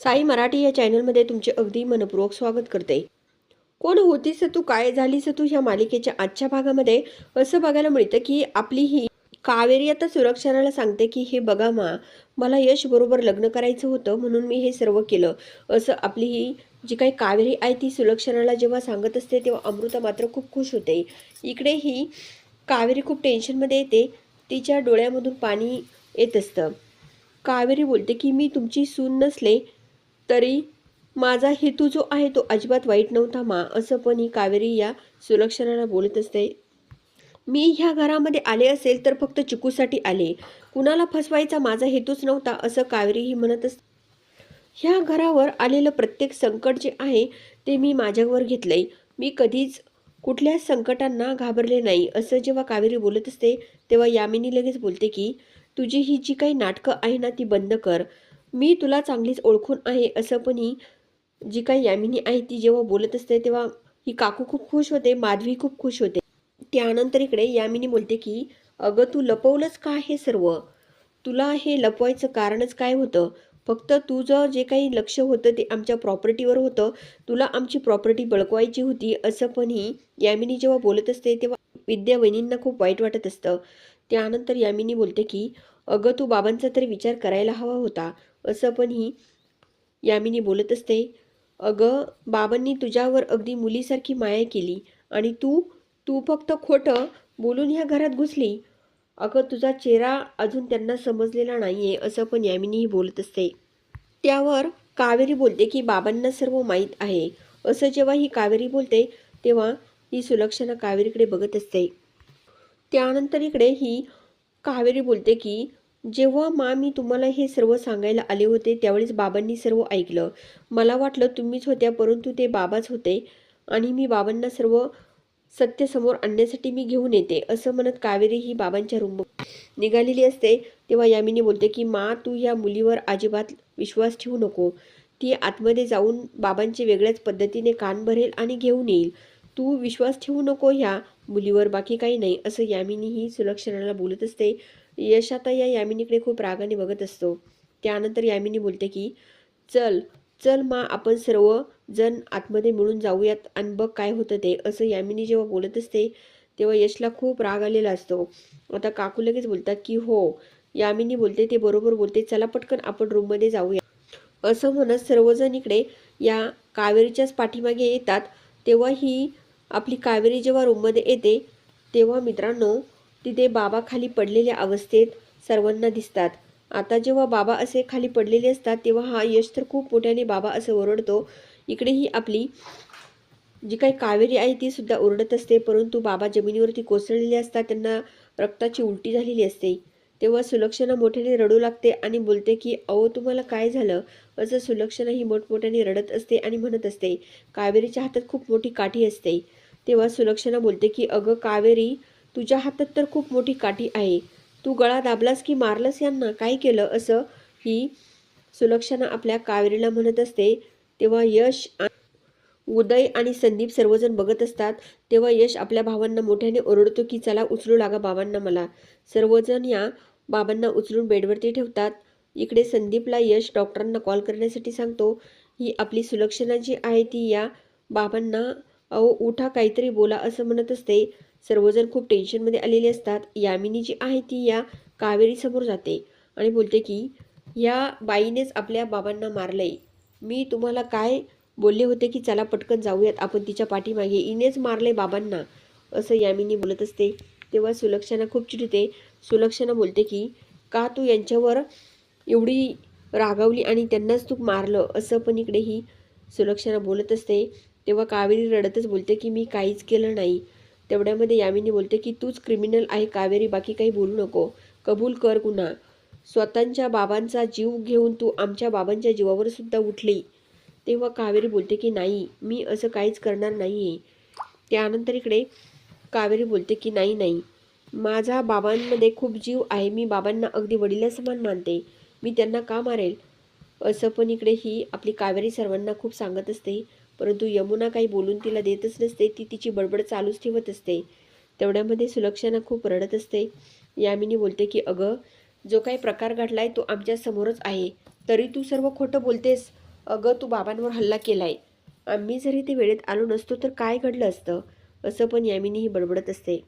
साई मराठी या चॅनलमध्ये तुमचे अगदी मनपूर्वक स्वागत करते. कोण होतीस तू? काय झालीस तू ह्या मालिकेच्या आजच्या भागामध्ये? असं बघायला मिळतं की आपली ही कावेरी आता सुरक्षणाला सांगते की हे बघा मा मला यश बरोबर लग्न करायचं होतं म्हणून मी हे सर्व केलं. असं आपली ही जी काही कावेरी आहे ती सुलक्षणाला जेव्हा सांगत असते तेव्हा अमृता मात्र खूप खुश होते. इकडे ही कावेरी खूप टेन्शनमध्ये येते. तिच्या डोळ्यामधून पाणी येत असतं. कावेरी बोलते की मी तुमची सून नसले तरी माझा हेतू जो आहे तो अजिबात वाईट नव्हता मा. असं पण ही कावेरी या सुलक्षणाला बोलत असते. मी ह्या घरामध्ये आले असेल तर फक्त चिकूसाठी आले. कुणाला फसवायचा माझा हेतूच नव्हता असं कावेरी ही म्हणत असते. ह्या घरावर आलेलं प्रत्येक संकट जे आहे ते मी माझ्यावर घेतलंय. मी कधीच कुठल्या संकटांना घाबरले नाही असं जेव्हा कावेरी बोलत असते तेव्हा यामिनी लगेच बोलते की तुझी ही जी काही नाटकं आहे ना ती बंद कर. मी तुला चांगलीच ओळखून आहे असं पण ही जी काही यामिनी आहे ती जेव्हा बोलत असते तेव्हा ही काकू खूप खुश होते माधवी खूप खुश होते. त्यानंतर इकडे यामिनी बोलते की अगं तू लपवलंच का हे सर्व? तुला हे लपवायचं कारणच काय होतं? फक्त तुझं जे काही लक्ष होतं ते आमच्या प्रॉपर्टीवर होतं. तुला आमची प्रॉपर्टी बळकवायची होती असं पण ही यामिनी जेव्हा बोलत असते तेव्हा विद्या वहिनींना खूप वाईट वाटत असतं. त्यानंतर यामिनी बोलते की अगं तू बाबांचा तरी विचार करायला हवा होता. असं पण ही यामिनी बोलत असते. अगं बाबांनी तुझ्यावर अगदी मुलीसारखी माया केली आणि तू तू फक्त खोटं बोलून ह्या घरात घुसली. अगं तुझा चेहरा अजून त्यांना समजलेला नाही आहे असं पण यामिनीही बोलत असते. त्यावर कावेरी बोलते की बाबांना सर्व माहीत आहे. असं जेव्हा ही कावेरी बोलते तेव्हा ही सुलक्षणा कावेरीकडे बघत असते. त्यानंतर इकडे ही कावेरी बोलते की जेव्हा मा मी तुम्हाला हे सर्व सांगायला आले होते त्यावेळेस बाबांनी सर्व ऐकलं. मला वाटलं तुम्हीच होत्या परंतु ते बाबाच होते आणि मी बाबांना सर्व सत्य समोर आणण्यासाठी मी घेऊन येते असं म्हणत कावेरी ही बाबांच्या रूम निघालेली असते. तेव्हा यामिनी बोलते की मा तू या मुलीवर अजिबात विश्वास ठेवू नको. ती आतमध्ये जाऊन बाबांचे वेगळ्याच पद्धतीने कान भरेल आणि घेऊन येईल. तू विश्वास ठेवू नको ह्या मुलीवर बाकी काही नाही असं यामिनी ही सुलक्षणाला बोलत असते. यश आता या यामिनीकडे खूप रागाने बघत असतो. त्यानंतर यामिनी बोलते की चल चल मा आपण सर्व जण आतमध्ये मिळून जाऊयात आणि बघ काय होतं ते असं यामिनी जेव्हा बोलत असते तेव्हा यशला खूप राग आलेला असतो. आता काकू लगेच बोलतात की हो. यामिनी बोलते ते बरोबर बोलते चला पटकन आपण रूममध्ये जाऊया. असं म्हणत सर्वजण इकडे या कावेरीच्याच पाठीमागे येतात. तेव्हा ही आपली कावेरी जेव्हा रूममध्ये येते तेव्हा मित्रांनो तिथे बाबा खाली पडलेल्या अवस्थेत सर्वांना दिसतात. आता जेव्हा बाबा असे खाली पडलेले असतात तेव्हा हा यश तर खूप मोठ्याने बाबा असं ओरडतो. इकडे ही आपली जी काही कावेरी आहे ती सुद्धा ओरडत असते परंतु बाबा जमिनीवरती कोसळलेले असतात त्यांना रक्ताची उलटी झालेली असते. तेव्हा सुलक्षणा मोठ्याने रडू लागते आणि बोलते की अहो तुम्हाला काय झालं? असं सुलक्षणा ही मोठमोठ्याने रडत असते आणि म्हणत असते कावेरीच्या हातात खूप मोठी काठी असते. तेव्हा सुलक्षणा बोलते की अगं कावेरी तुझ्या हातात तर खूप मोठी काठी आहे. तू गळा दाबलास की मारलंस यांना काय केलं असं? ही सुलक्षणा आपल्या कावेरीला म्हणत असते. तेव्हा यश उदय आणि संदीप सर्वजण बघत असतात. तेव्हा यश आपल्या भावांना मोठ्याने ओरडतो की चला उचलू लागा बाबांना मला. सर्वजण या बाबांना उचलून बेडवरती ठेवतात. इकडे संदीपला यश डॉक्टरांना कॉल करण्यासाठी सांगतो. ही आपली सुलक्षणा जी आहे ती या बाबांना अहो उठा काहीतरी बोला असं म्हणत असते. सर्वजण खूप टेन्शनमध्ये आलेले असतात. यामिनी जी आहे ती या कावेरीसमोर जाते आणि बोलते की या बाईनेच आपल्या बाबांना मारलंय. मी तुम्हाला काय बोलले होते की चला पटकन जाऊयात. आपण तिच्या पाठीमागे. इनेच मारले बाबांना. असं यामिनी बोलत असते. तेव्हा सुलक्षणा खूप चिडते. सुलक्षणा बोलते की का तू यांच्यावर एवढी रागावली आणि त्यांनाच तू मारलं? असं पण इकडे ही सुलक्षणा बोलत असते. तेव्हा कावेरी रडतच बोलते की मी काहीच केलं नाही. तेवढ्यामध्ये यामिनी बोलते की तूच क्रिमिनल आहे कावेरी बाकी काही बोलू नको. कबूल कर गुन्हा. स्वतःच्या बाबांचा जीव घेऊन तू आमच्या बाबांच्या जीवावर सुद्धा उठली. तेव्हा कावेरी बोलते की नाही मी असं काहीच करणार नाही आहे त्यानंतर इकडे कावेरी बोलते की नाही नाही. माझा बाबांमध्ये खूप जीव आहे. मी बाबांना अगदी वडिलासमान मानते. मी त्यांना का मारेल? असं पण इकडे ही आपली कावेरी सर्वांना खूप सांगत असते. परंतु यमुना काही बोलून तिला देतच नसते. ती तिची बडबड चालूच ठेवत असते. तेवढ्यामध्ये सुलक्षणा खूप रडत असते. यामिनी बोलते की अगं जो काही प्रकार घडलाय तो आमच्या समोरच आहे. तरी तू सर्व खोटं बोलतेस. अगं तू बाबांवर हल्ला केलाय. आम्ही जरी ते वेळेत आलो नसतो तर काय घडलं असतं? असं पण यामिनी ही बडबडत असते.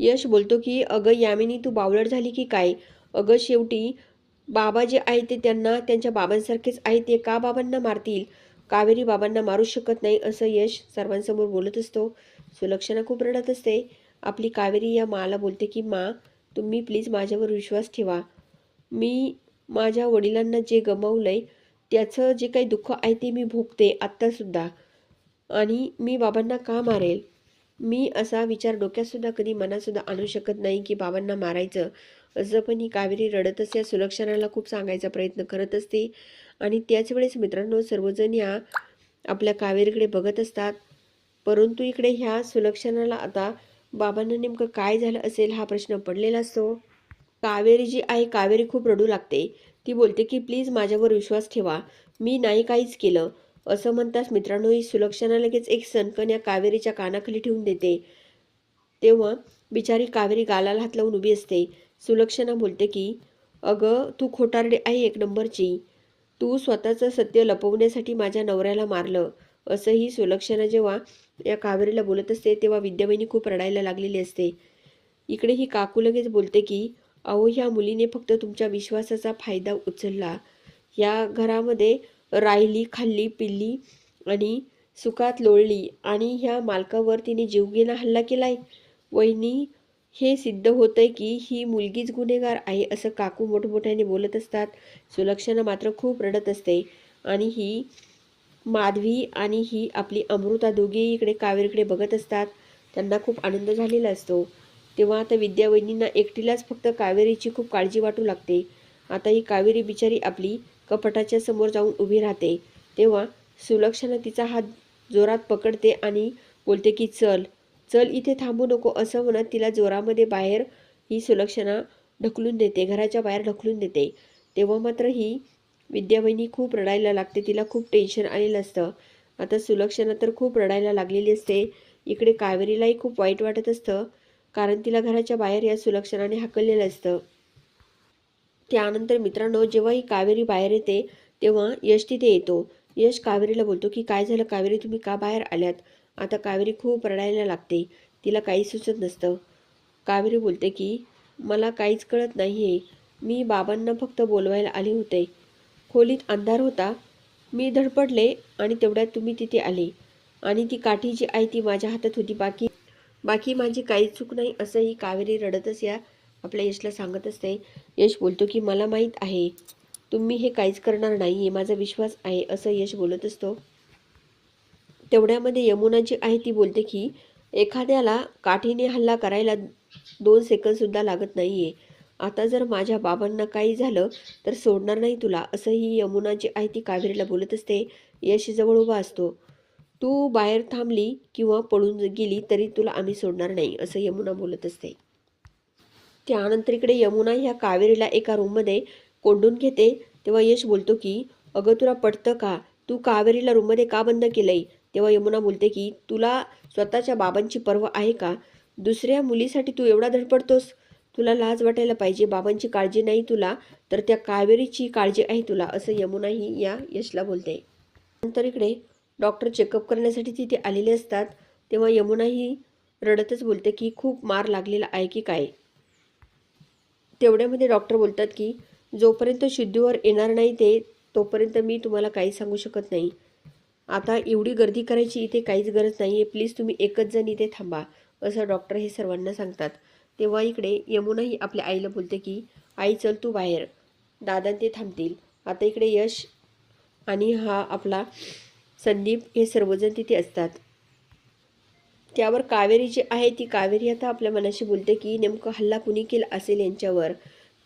यश बोलतो की अगं यामिनी तू बावळट झाली की काय? अगं शेवटी बाबा जे आहे ते त्यांना त्यांच्या बाबांसारखेच आहे ते का बाबांना मारतील? कावेरी बाबांना मारू शकत नाही असं यश सर्वांसमोर बोलत असतो. सुलक्षणा खूप रडत असते. आपली कावेरी या माला बोलते की मा तुम्ही प्लीज माझ्यावर विश्वास ठेवा. मी माझ्या वडिलांना जे गमावलंय त्याचं जे काही दुःख आहे ते मी भोगते आत्तासुद्धा आणि मी बाबांना का मारेल? मी असा विचार डोक्यातसुद्धा कधी मनातसुद्धा आणू शकत नाही की बाबांना मारायचं. असं पण ही कावेरी रडत असते. सुलक्षणाला खूप सांगायचा प्रयत्न करत असते. आणि त्याच वेळेस मित्रांनो सर्वजण या आपल्या कावेरीकडे बघत असतात. परंतु इकडे ह्या सुलक्षणाला आता बाबांना नेमकं काय झालं असेल हा प्रश्न पडलेला असतो. कावेरी जी आहे कावेरी खूप रडू लागते. ती बोलते की प्लीज माझ्यावर विश्वास ठेवा. मी नाही काहीच केलं. असं म्हणताच मित्रांनो ही सुलक्षणा लगेच एक सणकण या कावेरीच्या कानाखाली ठेवून देते. तेव्हा बिचारी कावेरी गालाला हात लावून उभी असते. सुलक्षणा बोलते की अगं तू खोटारडी आहे एक नंबरची. तू स्वतःचं सत्य लपवण्यासाठी माझ्या नवऱ्याला मारलं. असंही सुलक्षणा जेव्हा या कावेरीला बोलत असते तेव्हा विद्याबाईंनी खूप रडायला लागलेली असते. इकडे ही काकू लगेच बोलते की अहो ह्या मुलीने फक्त तुमच्या विश्वासाचा फायदा उचलला. या घरामध्ये राहिली खाल्ली पिल्ली आणि सुखात लोळली आणि ह्या मालकावर तिने जीवघेणा हल्ला केलाय. वहिनी हे सिद्ध होतंय की ही मुलगीच गुन्हेगार आहे असं काकू मोठमोठ्याने बोलत असतात. सुलक्षणा मात्र खूप रडत असते. आणि ही माधवी आणि ही आपली अमृता दोघेही इकडे कावेरीकडे बघत असतात. त्यांना खूप आनंद झालेला असतो. तेव्हा आता विद्यावहिनींना एकटीलाच फक्त कावेरीची खूप काळजी वाटू लागते. आता ही कावेरी बिचारी आपली कपटाच्या समोर जाऊन उभी राहते. तेव्हा सुलक्षणा तिचा हात जोरात पकडते आणि बोलते की चल चल इथे थांबू नको असं म्हणत तिला जोरामध्ये बाहेर ही सुलक्षणा ढकलून देते घराच्या बाहेर ढकलून देते. तेव्हा मात्र ही विद्याबहिणी खूप रडायला लागते तिला खूप टेन्शन आलेलं असतं. आता सुलक्षणा तर खूप रडायला लागलेली असते. इकडे कावेरीलाही खूप वाईट वाटत असतं कारण तिला घराच्या बाहेर या सुलक्षणाने हाकललेलं असतं. त्यानंतर मित्रांनो जेव्हा ही कावेरी बाहेर येते तेव्हा यश तिथे येतो. यश कावेरीला बोलतो की काय झालं कावेरी? तुम्ही का बाहेर आल्यात? आता कावेरी खूप रडायला लागते. तिला काही सुचत नसतं. कावेरी बोलते की मला काहीच कळत नाही आहे मी बाबांना फक्त बोलवायला आले होते. खोलीत अंधार होता. मी धडपडले आणि तेवढ्यात तुम्ही तिथे आले. आणि ती काठी जी आहे ती माझ्या हातात होती. बाकी बाकी माझी काहीच चूक नाही असंही कावेरी रडतच या आपल्या यशला सांगत असते. यश बोलतो की मला माहीत आहे. तुम्ही हे काहीच करणार नाही आहे माझा विश्वास आहे असं यश बोलत असतो. तेवढ्यामध्ये यमुना जी आहे ती बोलते की एखाद्याला काठीने हल्ला करायला दोन सेकंदसुद्धा लागत नाही आहे आता जर माझ्या बाबांना काही झालं तर सोडणार नाही तुला असंही यमुना जी आहे ती कावेरीला बोलत असते. यशजवळ उभा असतो. तू बाहेर थांबली किंवा पळून गेली तरी तुला आम्ही सोडणार नाही असं यमुना बोलत असते. त्यानंतर इकडे यमुना ह्या कावेरीला एका रूममध्ये कोंडून घेते. तेव्हा यश बोलतो की अगं तुला पटतं का? तू कावेरीला रूममध्ये का बंद केलंय? तेव्हा यमुना बोलते की तुला स्वतःच्या बाबांची पर्व आहे का? दुसऱ्या मुलीसाठी तू एवढा धडपडतोस? तुला लाज वाटायला पाहिजे. बाबांची काळजी नाही तुला तर त्या कावेरीची काळजी आहे तुला असं यमुनाही या यशला बोलते. नंतर इकडे डॉक्टर चेकअप करण्यासाठी तिथे आलेले असतात. तेव्हा यमुनाही रडतच बोलते की खूप मार लागलेला आहे की काय? तेवढ्यामध्ये डॉक्टर बोलतात की जोपर्यंत शुद्धीवर येणार नाही ते तोपर्यंत मी तुम्हाला काही सांगू शकत नाही. आता एवढी गर्दी करायची इथे काहीच गरज नाही आहे प्लीज तुम्ही एकच जण इथे थांबा असं डॉक्टर हे सर्वांना सांगतात. तेव्हा इकडे यमुनाही आपल्या आईला बोलते की आई चल तू बाहेर. दादा ते थांबतील. आता इकडे यश आणि हा आपला संदीप हे सर्वजण तिथे असतात. त्यावर कावेरी जी आहे ती कावेरी आता आपल्या मनाशी बोलते की नेमकं हल्ला कुणी केला असेल यांच्यावर?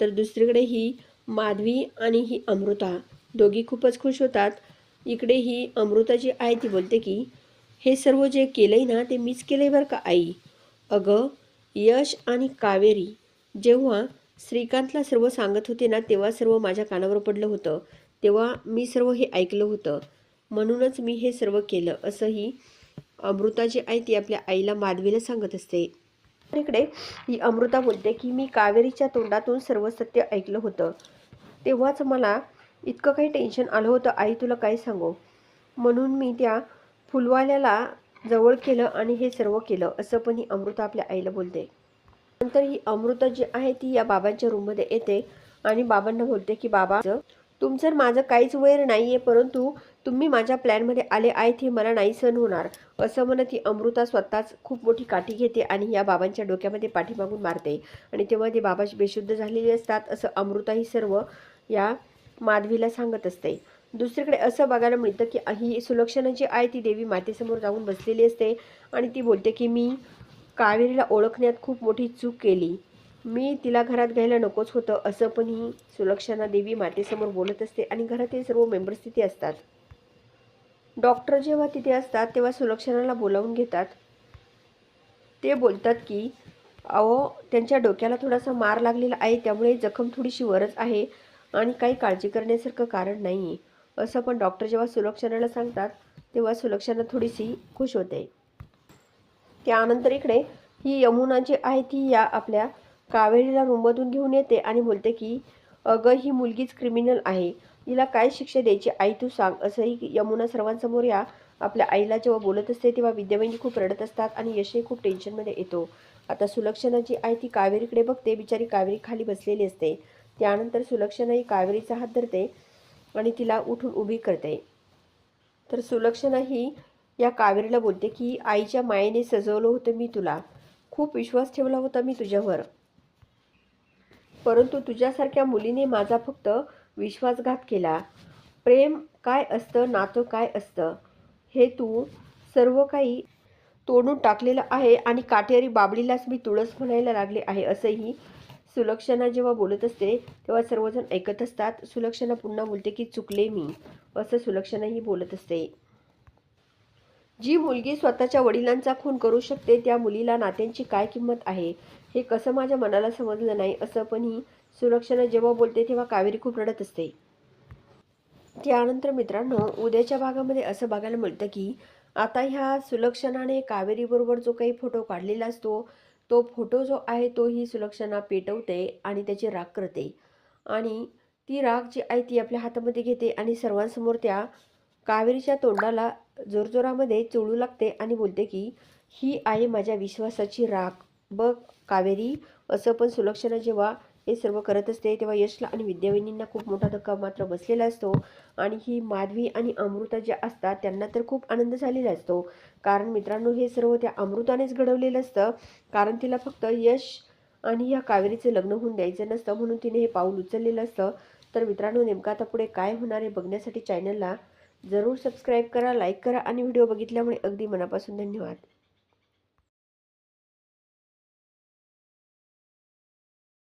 तर दुसरीकडे ही माधवी आणि ही अमृता दोघी खूपच खुश होतात. इकडे ही अमृता जी आहे ती बोलते की हे सर्व जे केलंय ना ते मीच केलंय बरं का आई? अगं यश आणि कावेरी जेव्हा श्रीकांतला सर्व सांगत होते ना तेव्हा सर्व माझ्या कानावर पडलं होतं. तेव्हा मी सर्व हे ऐकलं होतं. म्हणूनच मी हे सर्व केलं असंही अमृता जी आहे ती आपल्या आईला माधवीला सांगत असते. इकडे ही अमृता बोलते की मी कावेरीच्या तोंडातून सर्व सत्य ऐकलं होतं. तेव्हाच मला इतकं काही टेन्शन आलं होतं. आई तुला काय सांगू? म्हणून मी त्या फुलवाल्याला जवळ केलं आणि हे सर्व केलं. असं पण ही अमृता आपल्या आईला बोलते. नंतर ही अमृता जी आहे ती या बाबांच्या रूममध्ये येते आणि बाबांना बोलते की बाबा तुमचं माझं काहीच वैर नाही आहे परंतु तुम्ही माझ्या प्लॅनमध्ये आले आहेत हे मला नाही सहन होणार. असं म्हणत ती अमृता स्वतःच खूप मोठी काठी घेते आणि या बाबांच्या डोक्यामध्ये पाठीमागून मारते. आणि तेव्हा ते बाबा बेशुद्ध झालेले असतात. असं अमृता ही सर्व या माधवीला सांगत असते. दुसरीकडे असं बघायला मिळतं की ही सुलक्षणा जी आहे ती देवी मातेसमोर जाऊन बसलेली असते आणि ती बोलते की मी कावेरीला ओळखण्यात खूप मोठी चूक केली. मी तिला घरात घ्यायला नकोच होतं असं पण ही सुलक्षणा देवी मातेसमोर बोलत असते आणि घरातील सर्व मेंबर्स तिथे असतात. डॉक्टर जेव्हा तिथे असतात तेव्हा सुलक्षणाला बोलावून घेतात. ते बोलतात की अहो त्यांच्या डोक्याला थोडासा मार लागलेला आहे त्यामुळे जखम थोडीशी वरच आहे. आणि काही काळजी करण्यासारखं कारण नाही आहे असं पण डॉक्टर जेव्हा सुलक्षणाला सांगतात तेव्हा सुलक्षणा थोडीशी खुश होते. त्यानंतर इकडे ही यमुना जी आहे ती या आपल्या कावेरीला रूममधून घेऊन येते आणि बोलते की अगं ही मुलगीच क्रिमिनल आहे. हिला काय शिक्षा द्यायची आई तू सांग. असंही यमुना सर्वांसमोर या आपल्या आईला जेव्हा बोलत असते तेव्हा विद्याबाईंनी खूप रडत असतात आणि यशही खूप टेन्शनमध्ये येतो. आता सुलक्षणा जी आहे ती कावेरीकडे बघते. बिचारी कावेरी खाली बसलेली असते. त्यानंतर सुलक्षणाही कावेरीचा हात धरते आणि तिला उठून उभी करते. तर सुलक्षणाही या कावेरीला बोलते की आईच्या मायेने सजवलं होतं मी तुला. खूप विश्वास ठेवला होता मी तुझ्यावर. परंतु तुझ्यासारख्या मुलीने माझा फक्त विश्वासघात केला. प्रेम काय असतं नातं काय असतं? हे तू सर्व काही तोडून टाकलेलं आहे आणि काटेरी बाबडीलाच मी तुळस म्हणायला लागले आहे असंही सुलक्षणा जेव्हा बोलत असते तेव्हा सर्वजण ऐकत असतात सुलक्षणा पुन्हा बोलते की चुकले मी. असं सुलक्षणाही बोलत असते. जी मुलगी स्वतःच्या वडिलांचा खून करू शकते त्या मुलीला नात्यांची काय किंमत आहे हे कसं माझ्या मनाला समजलं नाही असं पण ही सुलक्षणा जेव्हा बोलते तेव्हा कावेरी खूप रडत असते. त्यानंतर मित्रांनो उद्याच्या भागामध्ये असं बघायला मिळतं की आता ह्या सुलक्षणाने कावेरीबरोबर जो काही फोटो काढलेला असतो तो फोटो जो आहे तो ही सुलक्षणा पेटवते आणि त्याची राग करते. आणि ती राग जी आहे ती आपल्या हातामध्ये घेते आणि सर्वांसमोर त्या कावेरीच्या तोंडाला जोरजोरामध्ये चोळू लागते आणि बोलते की ही आहे माझ्या विश्वासाची राग. बघ कावेरी असं पण सुलक्षणा जेव्हा हे सर्व करत असते तेव्हा यशला आणि विद्याविनींना खूप मोठा धक्का मात्र बसलेला असतो. आणि ही माधवी आणि अमृता ज्या असतात त्यांना तर खूप आनंद झालेला असतो. कारण मित्रांनो हे सर्व त्या अमृतानेच घडवलेलं असतं. कारण तिला फक्त यश आणि या कावेरीचं लग्न होऊन द्यायचं नसतं म्हणून तिने हे पाऊल उचललेलं असतं. तर मित्रांनो नेमका आता पुढे काय होणार आहे बघण्यासाठी चॅनलला जरूर सबस्क्राईब करा लाईक करा आणि व्हिडिओ बघितल्यामुळे अगदी मनापासून धन्यवाद.